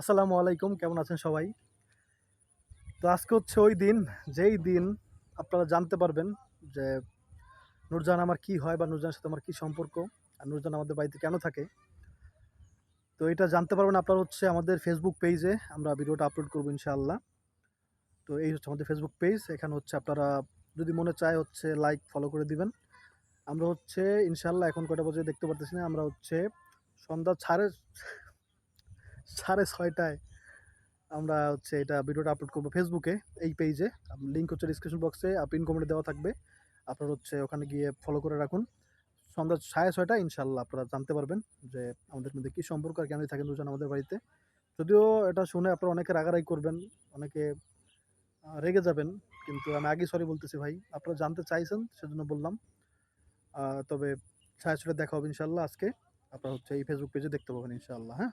আসসালামু আলাইকুম, কেমন আছেন সবাই? তো আজকে হচ্ছে ওই দিন, যেই দিন আপনারা জানতে পারবেন যে নূরজাহান আমার কি হয় বা নূরজাহানের সাথে আমার কি সম্পর্ক আর নূরজাহান আমাদের বাড়িতে কেন থাকে। তো এটা জানতে পারবেন আপনারা হচ্ছে আমাদের ফেসবুক পেজে আমরা ভিডিওটা আপলোড করব ইনশাআল্লাহ। তো এই হচ্ছে আমাদের ফেসবুক পেজ এখানে হচ্ছে আপনারা যদি মনে চায় হচ্ছে লাইক ফলো করে দিবেন। আমরা হচ্ছে ইনশাআল্লাহ এখন কটা বাজে দেখতে পারতেছি না, আমরা হচ্ছে সন্ধ্যা সাড়ে সাড়ে ছয়টায় আমরা হচ্ছে এটা ভিডিওটা আপলোড করব ফেসবুকে এই পেজে লিঙ্ক হচ্ছে ডিসক্রিপশন বক্সে পিন কমেন্টে দেওয়া থাকবে। আপনার হচ্ছে ওখানে গিয়ে ফলো করে রাখুন। সন্ধ্যা সাড়ে ছয়টা ইনশাল্লাহ আপনারা জানতে পারবেন যে আমাদের মধ্যে কী সম্পর্ক আর কেনই থাকেন দুজন আমাদের বাড়িতে। যদিও এটা শুনে আপনারা অনেকে রাগারাগি করবেন, অনেকে রেগে যাবেন, কিন্তু আমি আগে সরি বলতেছি ভাই। আপনারা জানতে চাইছেন, সেজন্য বললাম। তবে সাড়ে ছয়টা দেখা হবে ইনশাল্লাহ আজকে। আপনারা হচ্ছে এই ফেসবুক পেজে দেখতে পাবেন ইনশাল্লাহ হ্যাঁ?